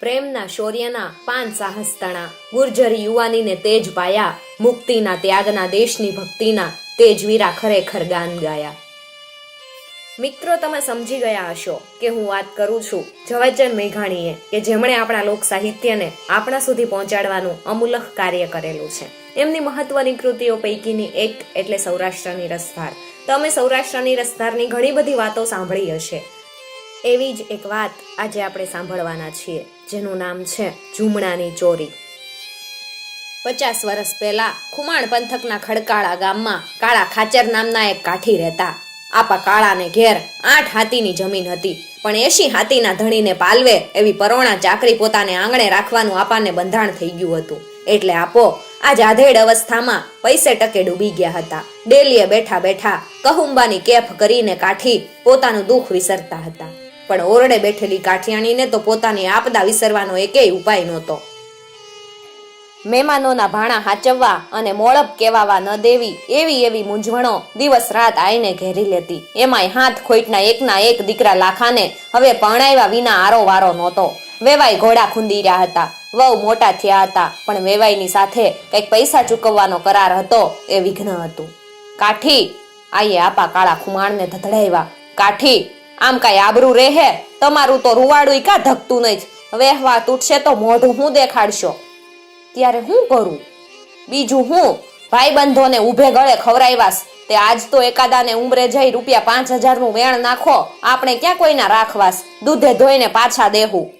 પ્રેમના શૌર્યના પાન સાહસ તણા ગુર્જરી યુવાનીને તેજ પાયા, મુક્તિના ત્યાગના દેશની ભક્તિના તેજવીરા ખરેખર ગાન ગાયા. મિત્રો, તમે સમજી ગયા હશો કે હું વાત કરું છું ઝવેરચંદ મેઘાણીએ, કે જેમણે આપણા લોક સાહિત્યને આપણા સુધી પહોંચાડવાનું અમૂલક કાર્ય કરેલું છે. એમની મહત્વની કૃતિઓ પૈકીની એક એટલે સૌરાષ્ટ્રની રસધાર. તમે સૌરાષ્ટ્રની રસધારની ઘણી બધી વાતો સાંભળી હશે. એવી જ એક વાત આજે આપણે સાંભળવાના છીએ, જેનું નામ છે ઝુમણાની ચોરી. પચાસ વર્ષ પહેલા ખુમાણ પંથકના ખડકાળા ગામમાં કાળા ખાચર નામના એક કાઠી રહેતા. આપા કાળાને ઘેર આઠ હાથીની જમીન હતી, પણ એસી હાથીના ધણીને પાલવે એવી પરોણા ચાકરી પોતાને આંગણે રાખવાનું આપાને બંધાણ થઈ ગયું હતું. એટલે આપો આ જાધેડ અવસ્થામાં પૈસે ટકે ડૂબી ગયા હતા. ડેલીએ બેઠા બેઠા કહુંબાની કેફ કરીને કાઠી પોતાનું દુઃખ વિસરતા હતા. પણ ઓરડે બેઠેલી કાઠિયાણીને તો પોતાની આપદા વિસરવાનો એકેય ઉપાય નહોતો. મહેમાનોના ભાણા હાચવવા અને મોળપ કેવાવા ન દેવી એવી એવી મૂંઝવણો દિવસ રાત આઈને ઘેરી લેતી. એમાંય હાથ ખોઈટના એકના એક દીકરા લાખાને હવે પરણાવ્યા વિના આરો વારો નહોતો. વેવાઈ ઘોડા ખૂંદી રહ્યા હતા. વહુ મોટા થયા હતા, પણ વેવાઈની સાથે કંઈક પૈસા ચૂકવવાનો કરાર હતો એ વિઘ્ન હતું. કાઠી, આઈએ આપા કાળા ખુમાણને ધધડાવ્યા કાઠી આમ કાંઈ આબરૂ રહે? તમારું તો રૂવાડું કા ધકતું નહીં વહેવા તૂટશે તો મોઢું હું દેખાડશો? ત્યારે હું કરું? બીજું હું? ભાઈબંધોને ઊભે ગળે ખવરાવ્યાસ તે આજ તો એકાદાને ઉમરે જઈ રૂપિયા પાંચ હજારનું વેણ નાખો. આપણે ક્યાં કોઈના રાખવાસ? દૂધે ધોઈને પાછા દેવું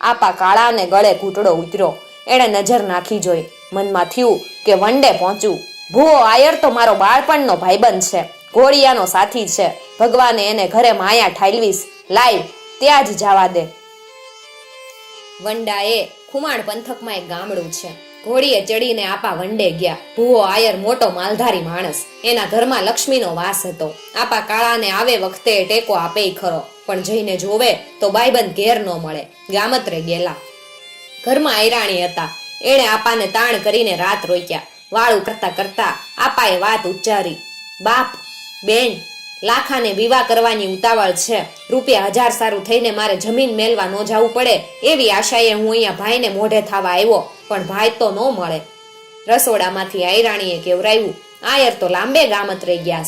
આપા કાળાને ગળે ઘૂંટડો ઉતર્યો. એણે નજર નાખી જોઈ. મનમાં થયું કે વનડે પહોંચ્યું. ભૂવો આયર તો મારો બાળપણનો ભાઈબંધ છે. ઘોડિયાનો સાથી છે. ભગવાને એને ઘરે માયા ઠાલવીશ. લાઈવ ત્યાં જ જવા દે. વંડા એ ખુમાણ પંથકમાં એક ગામડું છે. ઘોડીએ ચડીને આપા વંડે ગયા. ભૂવો આયર મોટો માલધારી માણસ. એના ઘરમાં લક્ષ્મીનો વાસ હતો. આપા કાળાને આવે વખતે ટેકો આપે ખરો. પણ જઈને જોવે તો બાઈબંધ ઘેર ન મળે. ગામત્રે ગયેલા. ઘરમાં આયરાણી હતા. એણે આપાને તાણ કરીને રાત રોક્યા. વાળું કરતા કરતા આપાએ વાત ઉચ્ચારી. બાપ, બેન લાખાને વિવાહ કરવાની ઉતાવળ છે. રૂપિયા હજાર સારું થઈને મારે જમીન મેળવા ન જવું પડે એવી આશાએ હું અહીંયા ભાઈને મોઢે થવા આવ્યો, પણ ભાઈ તો ન મળે. રસોડામાંથી આયરાણીએ કેવરાયું, આયર તો લાંબે ગામત રહી ગયા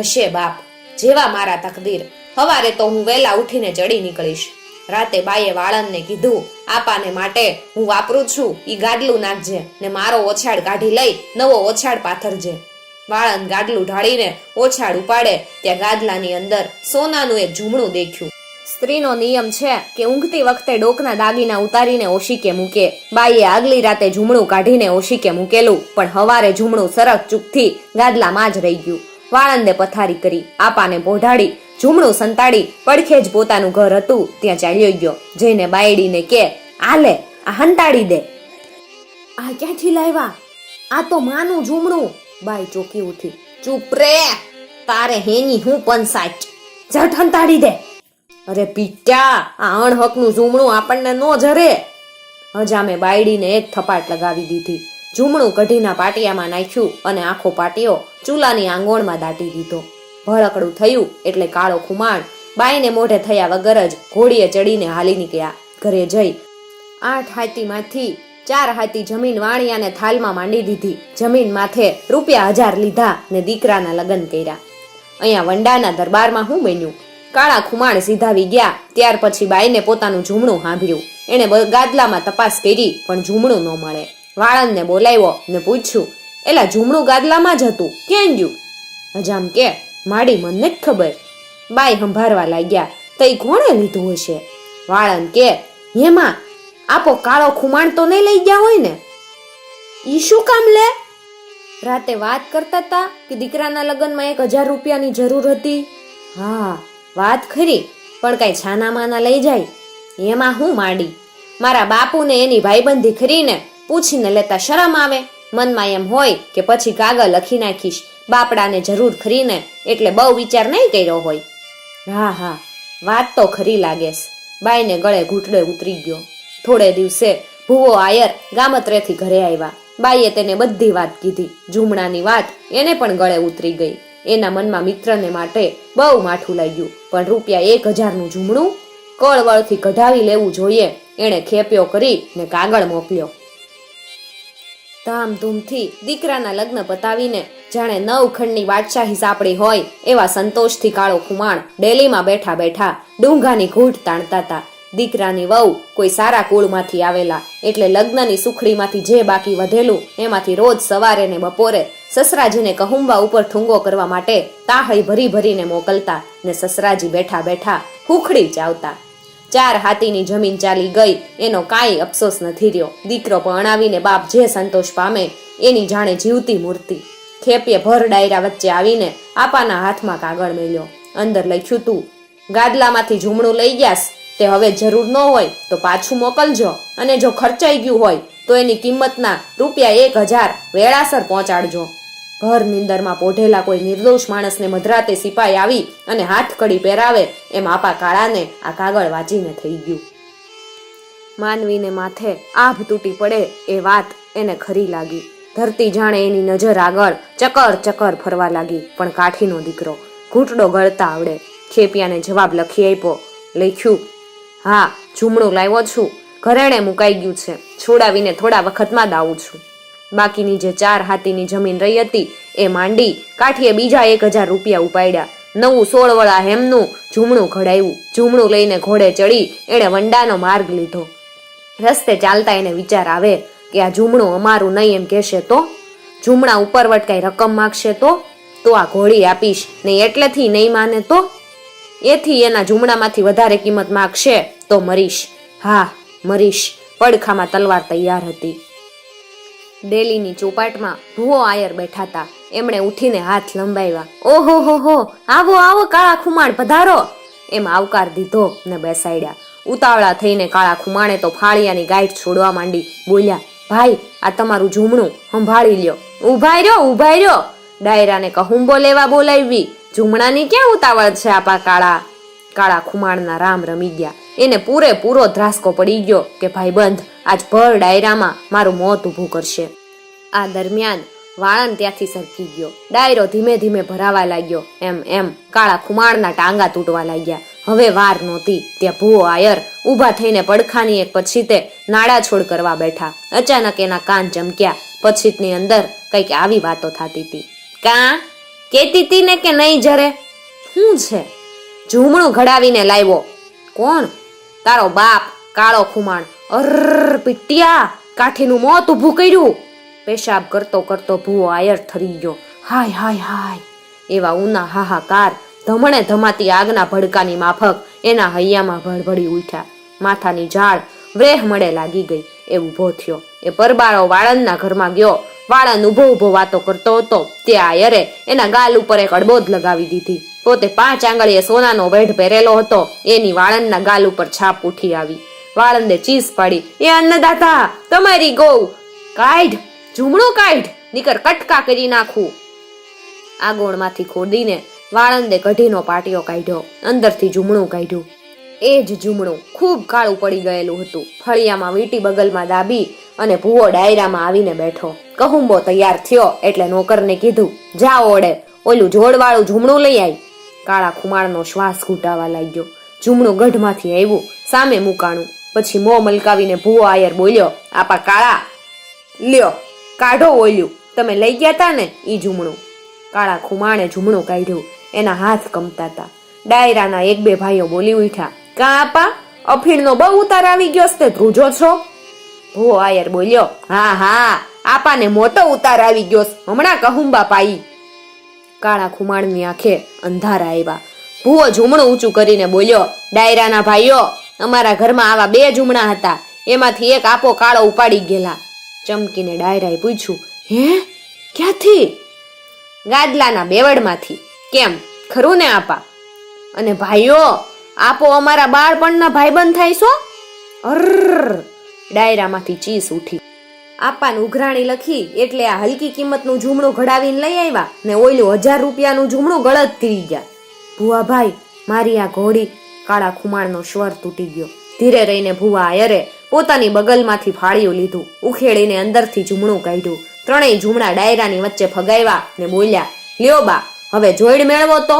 હશે બાપ, જેવા મારા તકદીર. હવારે તો હું વહેલા ઉઠીને ચડી નીકળીશ. રાતે બાઈએ વાળંદને કીધું, આપાને માટે હું વાપરું છું, ઈ ગાડલું નાખજે ને મારો ઓછાડ કાઢી લઈ, નવો ઓછાડ પાથરજે. વાળંદ ગાદલું ઢાળીને ઓછાડ ઉપાડે ત્યાં ગાદલાની અંદર સોનાનું એક ઝૂમણું દેખ્યું. સ્ત્રીનો નિયમ છે કે ઊંઘતી વખતે ડોકના દાગીના ઉતારીને ઓશીકે મૂકે. બાઈએ આગલી રાતે ઝૂમણું કાઢીને ઓશીકે મૂકેલું, પણ હવારે ઝૂમણું સરક ચૂકથી ગાદલામાં જ રહી ગયું. વાળંદે પથારી કરી, આપાને પોઢાડી ઝૂમણું સંતાડી, પડખે જ પોતાનું ઘર હતું, ત્યાં ચાલ્યો ગયો. જઈને બાયડીને કે, આલે, આ હંતાડી દે. આ ક્યાંથી લાવ્યા? આ તો માનું ઝૂમણું. બાઈ ચોકી ઉઠી. ચૂપ રે, તારે હેની હું પંસાચ જટ હંતાડી દે. અરે પીટ્યા આ અણહકનું ઝૂમણું આપણને નો જરે. હજામે બાયડીને એક થપાટ લગાવી દીધી. ઝૂમણું કઢીના પાટિયામાં નાખ્યું અને આખો પાટિયો ચૂલાની આંગોળમાં દાટી દીધો. ભળકડું થયું એટલે કાળો ખુમાણ બાઈને મોઢે થયા વગર જ ઘોડીએ ચડીને હાલી નીકળ્યા. ઘરે જઈ આઠ હાથીમાંથી ચાર હાથી જમીન વાણિયાને થાલમાં માંડી દીધી. જમીન માથે રૂપિયા હજાર લીધા ને દીકરાના લગ્ન કર્યા. અહીંયા વંડાના દરબારમાં હું બન્યું. કાળા ખુમાણ સીધાવી ગયા, ત્યાર પછી બાઈને પોતાનું ઝૂમણું સાંભળ્યું. એણે ગાદલામાં તપાસ કરી, પણ ઝૂમણું ન મળે. વાળંદને બોલાવ્યો ને પૂછ્યું, એલા, ઝૂમણું ગાદલામાં જ હતું? ક્યાં ગયું? હજામ કે, માડી મને જ ખબર. બાઈ સંભાળવા લાગ્યા, તઈ કોણે લીધું હશે? વાળંદ કે, હેમાં આપો કાળો ખુમાણ તો નહીં લઈ ગયા હોય ને? ઈ શું કામ લે? રાતે વાત કરતા હતા કે દીકરાના લગ્નમાં એક હજાર રૂપિયાની જરૂર હતી. હા, વાત ખરી, પણ કઈ છાનામાના લઈ જાય. એમાં હું માડી? મારા બાપુને એની ભાઈબંધી ખરીને પૂછીને લેતા શરમ આવે. મનમાં એમ હોય કે પછી કાગળ લખી નાખીશ. બાપડાને જરૂર ખરીને, એટલે બહુ વિચાર નહીં કર્યો હોય. હા હા, વાત તો ખરી લાગેશ બાઈને ગળે ઘૂંટડે ઉતરી ગયો. થોડે દિવસે ભૂવો આયર ગામત્રેથી ઘરે આવ્યા. બાઈએ તેને બધી વાત કીધી. ઝુમણાની વાત એને પણ ગળે ઉતરી ગઈ. એના મનમાં મિત્રને માટે બહુ માઠું લાગ્યું. પણ રૂપિયા એક હજારનું ઝૂમણું કળવળથી કઢાવી લેવું જોઈએ. એણે ખેપ્યો કરી ને કાગળ મોકલ્યો. ધામધૂમથી દીકરાના લગ્ન પતાવીને જાણે નવ ખંડની બાદશાહી સાંપડી હોય એવા સંતોષથી કાળો ખુમાણ ડેલીમાં બેઠા બેઠા ડુંગાની ઘૂંટ તાણતા હતા. દીકરાની વહુ કોઈ સારા કુળમાંથી આવેલા, એટલે લગ્નની સુખડીમાંથી જે બાકી વધેલું, એમાંથી રોજ સવારે ને બપોરે સસરાજીને કહુંબા ઉપર ઠુંગો કરવા માટે તાહળી ભરી ભરીને મોકલતા ને સસરાજી બેઠા બેઠા હુખડી ચાવતા ચાર હાથીની જમીન ચાલી ગઈ, એનો કાંઈ અફસોસ નથી રહ્યો. દીકરો પરણાવીને બાપ જે સંતોષ પામે, એની જાણે જીવતી મૂર્તિ. ખેપીએ ભર ડાયરા વચ્ચે આવીને આપાના હાથમાં કાગળ મેલ્યો. અંદર લખ્યું તું, ગાદલામાંથી ઝૂમણું લઈ ગ્યાસ તે હવે જરૂર ન હોય તો પાછું મોકલજો. અને જો ખર્ચાઈ ગયું હોય તો એની કિંમતના રૂપિયા એક હજાર વેળાસર પહોંચાડજો. ઘર નિંદરમાં પોઢેલા કોઈ નિર્દોષ માણસને મધરાતે સિપાઈ આવી અને હાથ કડી પહેરાવે એમ આપા કાળાને આ કાગળ વાંચીને થઈ ગયું. માનવીને માથે આભ તૂટી પડે એ વાત એને ખરી લાગી. ધરતી જાણે એની નજર આગળ ચકર ચકર ફરવા લાગી. પણ કાઠીનો દીકરો ઘૂંટડો ગળતા આવડે. ખેપિયાને જવાબ લખી આપ્યો, લખ્યું હા, ઝૂમણું લાવ્યો છું. ઘરેણે મુકાઈ ગયું છે. છોડાવીને થોડા વખતમાં આવું છું. બાકીની જે ચાર હાથીની જમીન રહી હતી, એ માંડી કાઠીએ બીજા એક હજાર રૂપિયા ઉપાડ્યા. નવું સોળ વળા હેમનું ઝૂમણું ઘડાયું. ઝૂમણું લઈને ઘોડે ચડી એણે વંડાનો માર્ગ લીધો. રસ્તે ચાલતા એને વિચાર આવે કે આ ઝૂમણું અમારું નહીં એમ કહેશે તો? ઝૂમણા ઉપરવટ કઈ રકમ માગશે તો? તો આ ઘોડી આપીશ ને એટલેથી નહીં માને તો? એથી એના ઝૂમડામાંથી વધારે કિંમત માગશે તો મરીશ. હા, મરીશ. પડખામાં તલવાર તૈયાર હતી. ડેલીની ચોપાટમાં ભૂવો આયર બેઠા હતા એમણે ઉઠીને હાથ લંબાવ્યા. ઓહો, હો હો, આવો આવો, કાળા ખુમાણ પધારો. એમ આવકાર દીધો ને બેસાડ્યા. ઉતાવળા થઈને કાળા ખુમાણે તો ફાળિયાની ગાઈડ છોડવા માંડી બોલ્યા, ભાઈ, આ તમારું ઝૂમણું સંભાળી લ્યો. ઉભાઈ રહ્યો ઉભાઈ રહ્યો. ડાયરાને કહુંબો લેવા બોલાવી. ઝૂમણાની ક્યાં ઉતાવળ છે આપા કાળા? કાળા ખુમાણના રામ રમી ગયા. એને પૂરેપૂરો ધ્રાસકો પડી ગયો કે ભાઈબંધ આજ ભર ડાયરામાં મારું મોત ઊભું કરશે. આ દરમિયાન વાળન ત્યાંથી સરકી ગયો. ડાયરો ધીમે ધીમે ભરાવા લાગ્યો. એમ એમ, કાળા ખુમાણના ટાંગા તૂટવા લાગ્યા. હવે વાર નહોતી. ત્યાં ભૂવો આયર ઊભા થઈને પડખાની એક પછી તે નાડા છોડ કરવા બેઠા. અચાનક એના કાન ચમક્યા. પછીતની અંદર કંઈક આવી વાતો થતી હતી. કા? કેતી હતી ને કે નહીં જરે? શું છે? ઝૂમણું ઘડાવીને લાવ્યો. કોણ? તારો બાપ, કાળો ખુમાણ. અર પીટિયા, કાઠીનું મોત ઊભું કર્યું. પેશાબ કરતો કરતો ભૂવો આયર થરી ગયો. હાય હાય હાય. એવા ઉના હાહાકાર, ધમણે ધમાતી આગના ભડકાની માફક એના હૈયામાં ભડભડી ઉઠ્યા. માથાની ઝાડ વ્રેહ મળે લાગી ગઈ. એ ઊભો થયો. એ પરબાળો વાળંદના ઘરમાં ગયો. વાળંદ ઊભો ઊભો વાતો કરતો હતો. તે આયરે એના ગાલ ઉપર એક અડબોદ લગાવી દીધી. પોતે પાંચ આંગળીએ સોનાનો વેઢ પહેરેલો હતો. એની વાળંદના ગાલ ઉપર છાપ ઉઠી આવી. વાળંદે ચીસ પાડી, એ અન્નદાતા, તમારી ગૌ કાઢ ઝૂમણું કાઢ, નીકર કટકા કરી નાખું. ગોળમાંથી ખોદીને વાળંદે કઢીનો પાટિયો કાઢ્યો. અંદરથી ઝૂમણું કાઢ્યું. એ જ ઝૂમણું ખૂબ કાળું પડી ગયેલું હતું. ફળિયામાં વીટી બગલમાં દાબી અને ભૂવો ડાયરામાં આવીને બેઠો. કહુંબો તૈયાર થયો એટલે નોકરને કીધું, જા ઓડે, ઓલું જોડવાળું ઝૂમણું લઈ આવી કાળા ખુમાણનો શ્વાસ ઘૂંટાવા લાગ્યો. ઝૂમણું ગઢમાંથી આવ્યું, સામે મુકાણું. પછી મોં મલકાવીને ભૂવો આયર બોલ્યો, આપા કાળા, લ્યો, કાઢો ઓલ્યું. તમે લઈ ગયા તા ને ઈ ઝૂમણું. કાળા ખુમાણે ઝૂમણું કાઢ્યું, એના હાથ કમતા હતા ડાયરાના એક બે ભાઈઓ બોલી ઉઠ્યા, કા આપા, અફીણનો બહુ ઉતાર આવી ગયો તે ધ્રુજો છો? ભૂવો આયર બોલ્યો, હા હા, આપાને મોટો ઉતાર આવી ગયો હમણાં કહુંબા પાઈ કાળા ખુમાણની આંખે અંધારા આવ્યા. ભૂવો ઝૂમણું ઊંચું કરીને બોલ્યો, ડાયરાના ભાઈઓ, અમારા ઘરમાં આવા બે ઝૂમણા હતા. એમાંથી એક આપો કાળો ઉપાડી ગયેલા. ચમકીને ડાયરાએ પૂછ્યું, હે, ક્યાંથી? ગાદલાના બેવડમાંથી. કેમ? ખરું ને, આપા. અને ભાઈઓ, આપો અમારા બાળપણના ભાઈબંધ થાય છો? અર ડાયરામાંથી ચીસ ઉઠી. આપાન ઉઘરાણી લખી, એટલે આ હલકી કિંમતનું ઝૂમણું ઘડાવીને લઈ આવ્યા ને ઓયલું હજાર રૂપિયાનું ઝૂમણું ગળત થઈ ગયા. ભુવાભાઈ, મારી આ ઘોડી કાળા ખુમાણનો સ્વર તૂટી ગયો. ધીરે રહીને ભુવા આયરે પોતાની બગલમાંથી ફાળિયું લીધું, ઉખેડીને અંદરથી ઝૂમણું કાઢ્યું. ત્રણેય ઝૂમણા ડાયરાની વચ્ચે ફગાવ્યા ને બોલ્યા, લ્યો બા, હવે જોડ મેળવો તો.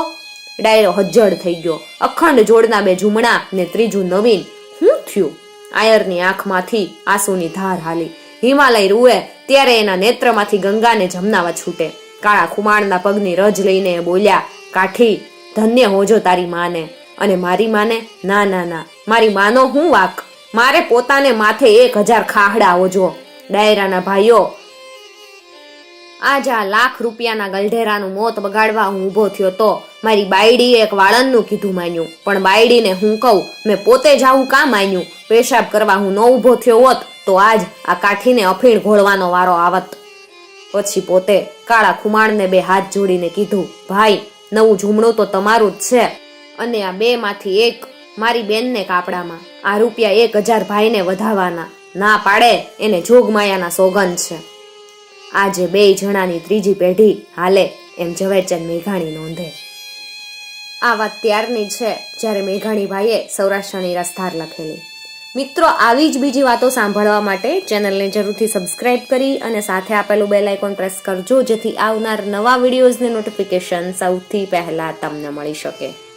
ડાયરો હજ્જડ થઈ ગયો. અખંડ જોડના બે ઝૂમણા ને ત્રીજું નવીન. શું થયું? આયરની આંખમાંથી આંસુની ધાર હાલી. હિમાલય રૂએ ત્યારે એના નેત્રમાંથી ગંગાને જમનાવા છૂટે. કાળા ખુમાણના પગની રજ લઈને બોલ્યા, કાઠી, ધન્ય હોજો તારી માને. અને મારી માને? ના ના ના. મારી માનો હું વાક. મારે પોતાને માથે એક હજાર ખાહડા હોજો ડાયરાના ભાઈઓ આજ આ લાખ રૂપિયાના ગલઢેરાનું મોત બગાડવા હું ઊભો થયો તો મારી બાયડીએ એક વાળંદનું કીધું માન્યું. પણ બાયડીને હું કહું, મેં પોતે જ આવું કામ માન્યું? પેશાબ કરવા હું ન ઊભો થયો હોત તો આજ આ કાઠીને અફીણ ઘોળવાનો વારો આવત. પછી પોતે કાળા ખુમાણને બે હાથ જોડીને કીધું, ભાઈ, નવું ઝૂમણું તો તમારું જ છે. અને આ બે માંથી એક મારી બેનને કાપડામાં. આ રૂપિયા એક હજાર ભાઈને વધાવાના. ના પાડે, એને જોગમાયાના સોગન છે. આજે બે જણાની ત્રીજી પેઢી હાલે એમ ઝવેરચંદ મેઘાણી નોંધે. આ વાત ત્યારની છે જ્યારે મેઘાણીભાઈએ સૌરાષ્ટ્રની રસધાર લખેલી. મિત્રો, આવી જ બીજી વાતો સાંભળવા માટે ચેનલને જરૂરથી સબસ્ક્રાઇબ કરી અને સાથે આપેલું બેલ આઇકોન પ્રેસ કરજો જેથી આવનાર નવા વિડીયોઝની નોટિફિકેશન સૌથી પહેલાં તમને મળી શકે.